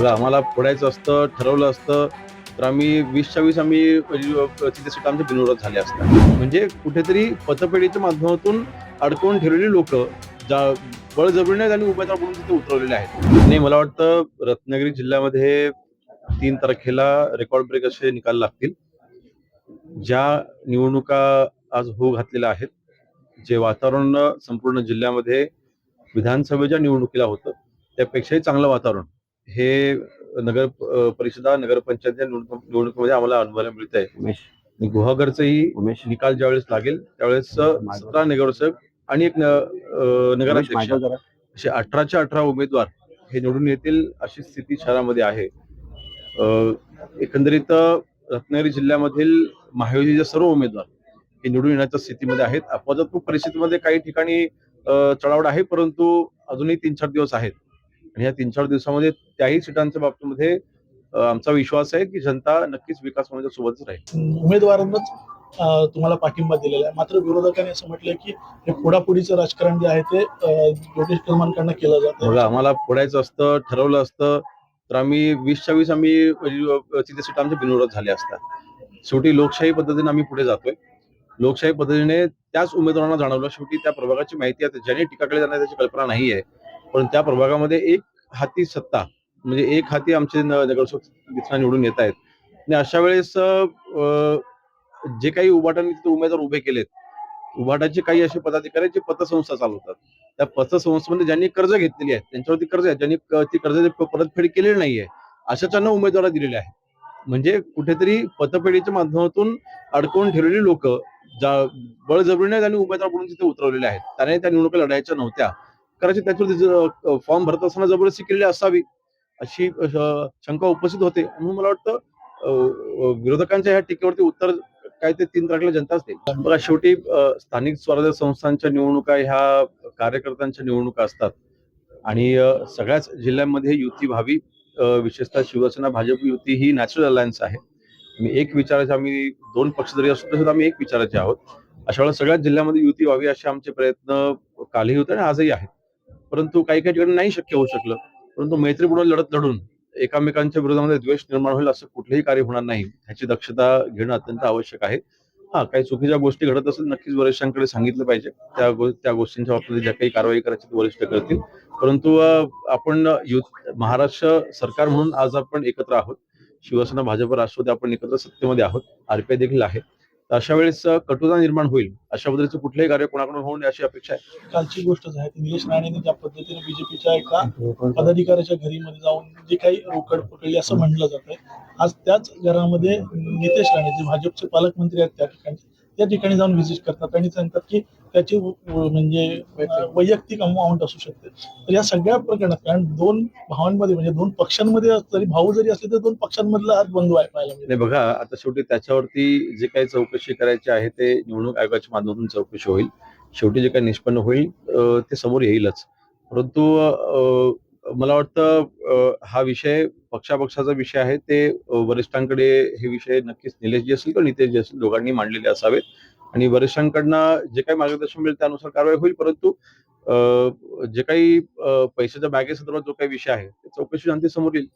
बघा आम्हाला फोडायचं असतं ठरवलं असतं तर आम्ही वीसच्या वीस आम्ही तिथे सीट आमच्या बिनविरोध झाल्या असतात. म्हणजे कुठेतरी पतपेढीच्या माध्यमातून अडकवून ठेवलेली लोक ज्या बळजबरीने त्यांनी उमेदवार म्हणून तिथे उतरवलेले आहेत. आणि मला वाटतं रत्नागिरी जिल्ह्यामध्ये तीन तारखेला रेकॉर्ड ब्रेक असे निकाल लागतील. ज्या निवडणुका आज होऊ घातलेल्या आहेत जे वातावरण संपूर्ण जिल्ह्यामध्ये विधानसभेच्या निवडणुकीला होतं त्यापेक्षाही चांगलं वातावरण. हे नगर परिषदा नगरपंचायतच्या निवडणूक निवडणुकीमध्ये आम्हाला अनुभवायला मिळत आहे गुहागरचंही उमेश. निकाल ज्यावेळेस लागेल त्यावेळेस सतरा नगरसेवक आणि एक न- अ, उमेश नगराध्यक्ष. मागव जरा. असे अठराच्या अठरा उमेदवार हे निवडून येतील अशी स्थिती शहरामध्ये आहे. एकंदरीत रत्नागिरी जिल्ह्यामधील महायुतीचे सर्व उमेदवार हे निवडून येण्याच्या स्थितीमध्ये आहेत. अपवादात्मक परिस्थितीमध्ये काही ठिकाणी चढावड आहे परंतु अजूनही तीन चार दिवस आहेत. आणि या तीन चार दिवसामध्ये त्याही सीटांच्या बाबतीमध्ये आमचा विश्वास आहे की जनता नक्कीच विकास होण्याच्या सोबतच राहील. उमेदवारांनाच तुम्हाला पाठिंबा दिलेला आहे. मात्र विरोधकांनी असं म्हटलंय की हे फोडाफोडीचं राजकारण जे आहे ते योगेश कलमांकडनं केलं जातं बघा आम्हाला फोडायचं असतं ठरवलं असतं तर आम्ही वीसच्या वीस आम्ही तिथे सीट आमच्या बिनविरोध झाल्या असतात. शेवटी लोकशाही पद्धतीने आम्ही पुढे जातोय. लोकशाही पद्धतीने त्याच उमेदवारांना जाणवलं. शेवटी त्या प्रभागाची माहिती आहे ज्यांनी टीका केली जाणार त्याची कल्पना नाही आहे पण त्या प्रभागामध्ये एक हाती सत्ता म्हणजे एक हाती आमचे नगरसेवक निवडून येत आहेत. आणि अशा वेळेस अ, जे काही उभाटांनी तिथे उमेदवार उभे केलेत उभाटाचे काही असे पदाधिकारी जे पतसंस्था चालवतात. त्या पतसंस्थेमध्ये ज्यांनी कर्ज घेतलेली आहे त्यांच्यावरती कर्ज आहे ज्यांनी ती कर्ज परतफेड केलेली नाहीये अशाच्यांना उमेदवार दिलेले आहेत. म्हणजे कुठेतरी पतपेढीच्या माध्यमातून अडकवून ठेवलेली लोक जा बळजबरीने त्यांनी उमेदवार म्हणून तिथे उतरवलेले आहेत. त्याने त्या निवडणुका लढायच्या नव्हत्या. कदाचित त्याच्यावरती फॉर्म भरत असताना जबरदस्ती केलेली असावी अशी शंका उपस्थित होते. म्हणून मला वाटतं विरोधकांच्या ह्या टीकेवरती उत्तर काय ते तीन तारखेला जनता असते. बघा शेवटी स्थानिक स्वराज्य संस्थांच्या निवडणुका ह्या कार्यकर्त्यांच्या निवडणुका असतात. आणि सगळ्याच जिल्ह्यांमध्ये युती व्हावी विशेषतः शिवसेना भाजप युती ही नॅचरल अलायन्स आहे. एक विचाराचे आम्ही दोन पक्ष जरी असतो तरी आम्ही एक विचाराचे आहोत. अशा वेळेला सगळ्याच जिल्ह्यामध्ये युती व्हावी असे आमचे प्रयत्न कालही होते आणि आजही आहेत. परंतु काही काही ठिकाणी नाही शक्य होऊ शकलं. परंतु मैत्रीपूर्ण लढत लढून एकामेकांच्या विरोधामध्ये द्वेष निर्माण होईल असं कुठलंही कार्य होणार नाही. ह्याची दक्षता घेणं अत्यंत आवश्यक आहे. हा काही चुकीच्या गोष्टी घडत असेल नक्कीच वरिष्ठांकडे सांगितलं पाहिजे. त्या गो- त्या गोष्टींच्या बाबतीत ज्या काही कारवाई करायची ती वरिष्ठ करतील. परंतु आपण युथ महाराष्ट्र सरकार म्हणून आज आपण एकत्र आहोत. शिवसेना भाजप राष्ट्रवादी आपण एकत्र सत्तेमध्ये आहोत. आरपीआय देखील आहे. तर अशा वेळेस कटुता निर्माण होईल अशा पद्धतीचं कुठलंही कार्य कोणाकडून होऊ नये अशी अपेक्षा आहे. कालची गोष्टच आहे निलेश राणेंनी ज्या पद्धतीने बीजेपीच्या एका पदाधिकाऱ्याच्या घरीमध्ये जाऊन जे काही रोकड पकडली असं म्हणलं जातंय आज त्याच घरामध्ये नितेश राणे जे भाजपचे पालकमंत्री आहेत त्या ठिकाणी त्या ठिकाणी जाऊन व्हिजिट करतात. आणि सांगतात की त्याची म्हणजे वैयक्तिक अमाऊंट असू शकते. तर या सगळ्या प्रकरणात कारण दोन भावांमध्ये म्हणजे दोन पक्षांमध्ये जरी भाऊ जरी असले तर दोन पक्षांमधला आज बंधू आहे पाहायला बघा आता शेवटी त्याच्यावरती जे काही चौकशी करायची आहे ते निवडणूक आयोगाच्या माध्यमातून चौकशी होईल. शेवटी जे काही निष्पन्न होईल ते समोर येईलच. परंतु मला वाटतं हा विषय पक्षापक्षाचा विषय आहे. ते वरिष्ठांकडे हे विषय नक्कीच निलेशजी असतील किंवा नितेशजी असतील दोघांनी मांडलेले असावेत. आणि वरिष्ठांकडनं जे काही मार्गदर्शन मिळेल त्यानुसार कारवाई होईल. परंतु अ, जे काही पैशाच्या बॅगेसंदर्भात जो काही विषय आहे ते चौकशी अंती समोर येईल.